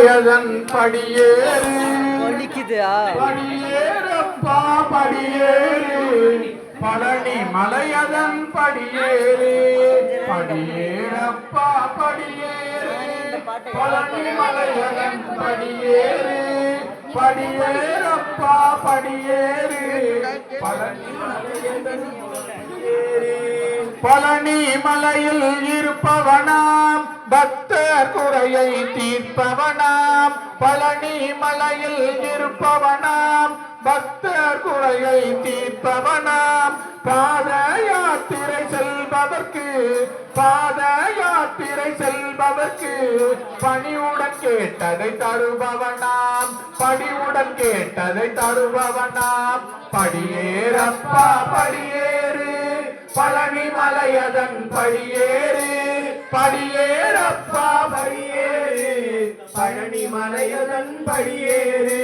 மலையதன் படியேறு. வலிக்குதா படியேறப்பா படியேறு. பழனி மலையதன் படியேறு. படியேறப்பா படியேறு. பழனி மலையதன் படியேறு. படியேறப்பா படியேறு. பழனி மலையதன் படியேறு. பழனி மலையில் இருப்பவனாம் பக்தர் குறையை தீர்ப்பவனாம் பழனி மலையில் இருப்பவனாம் பக்தர் குறையை தீர்ப்பவனாம். பாத யாத்திரை செல்பவர்க்கு பாத யாத்திரை செல்பவர்க்கு பணிவுடன் கேட்டதை தருபவனாம். படிவுடன் கேட்டதை தருபவனாம். படியேறப்பா படியேறு. பழனி மலையதன் படியேறு. படியேறப்பா படியேறு பழனி மலையதன் படியேறு.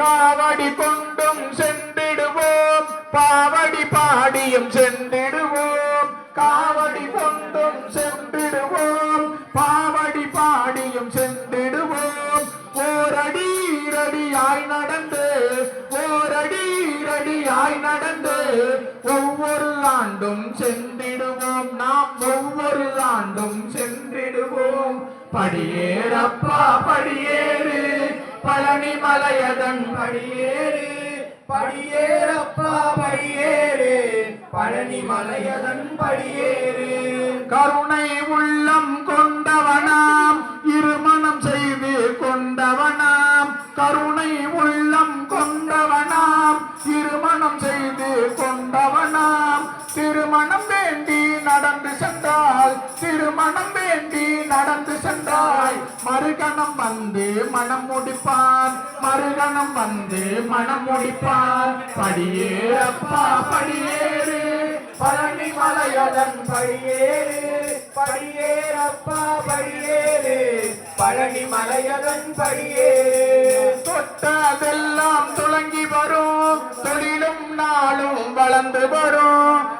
காவடி கொண்டும் சென்றிடுவோம் பாவடி பாடியும் சென்றிடுவோம். காவடி கொண்டும் சென்றிடுவோம் பாவடி பாடியும் சென்றிடுவோம். ஓரடி இரடியாய் நடந்து ஓரடி இரடியாய் நடந்து ஒவ்வொரு ஆண்டும் சென்றிடுவோம். நாம் ஒவ்வொரு ஆண்டும் சென்றிடுவோம். படியேறப்பா படியேறு. பழனி மலையதன் படியேறு. படியேறப்பா படியேறு. பழனி மலையதன் படியேறு. கருணை உள்ளம் கொண்டவனாம். இருமணம் செய்து கொண்டவனாம். கருணை உள்ளம் கொண்டவனாம். திருமணம் செய்து கொண்ட திருமணம் வேண்டி நடந்து சென்றால் திருமணம் வேண்டி நடந்து சென்றால் மறுகணம் வந்து மனம் முடிப்பான் மறுகணம் வந்து மனம் முடிப்பான் படியேறப்பா படியேறு. பழனி மலையதன் படியேறு. படியேறப்பா படியேறு. பழனி மலையதன் படியேறு. தொட்டதெல்லாம் துளங்கி வரும். தொழிலும் நாளும் வளர்ந்து வரும்.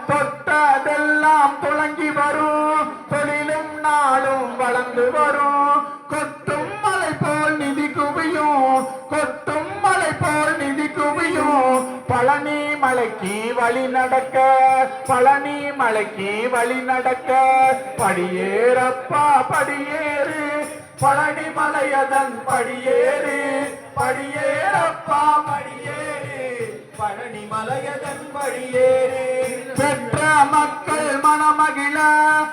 வழி நடக்க பழனி மலைக்கு வழி நடக்க படியேறப்பா படியேறு. பழனி மலையதன் படியேறு. படியேறப்பா படியேறு. பழனி மலையதன் படியேறு. பெற்ற மக்கள் மனமகிழ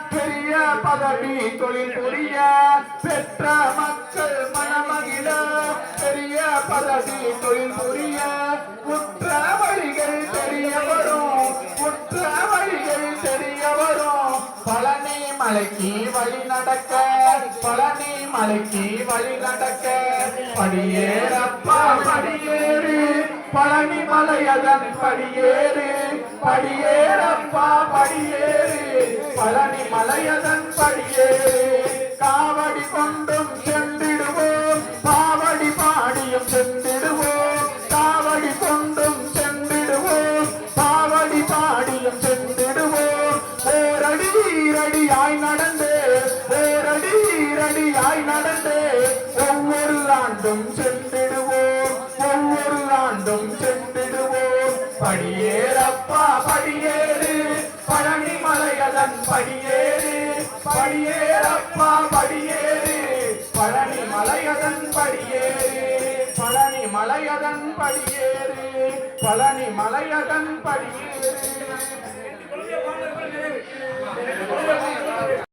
பெரிய பதவி தொழில் புரிய. பெற்ற மக்கள் மனமகிழ பெரிய பதவி தொழில் புரிய. மலைக்கு வழி நடக்க பழனி மலைக்கு வழி நடக்க. படியேறப்பா படியேறு. பழனி மலையதன் படியேறு. படியேறப்பா படியேறு. பழனி மலையதன் படியேறு. காவடி கொண்டும் சென்று ஈரடியாய் நடந்து ஓரடி ரடியாய் நடந்து ஒவ்வொரு ஆண்டும் சென்றிடுவோம் ஒவ்வொரு ஆண்டும் சென்றிடுவோம். படியேறப்பா படியேறு பழனி மலையதன் படியேறு படியேறப்பா படியேறு பழனி மலையதன் படியேறு பழனி மலையதன் படியேறு பழனி மலையதன் படியேறு.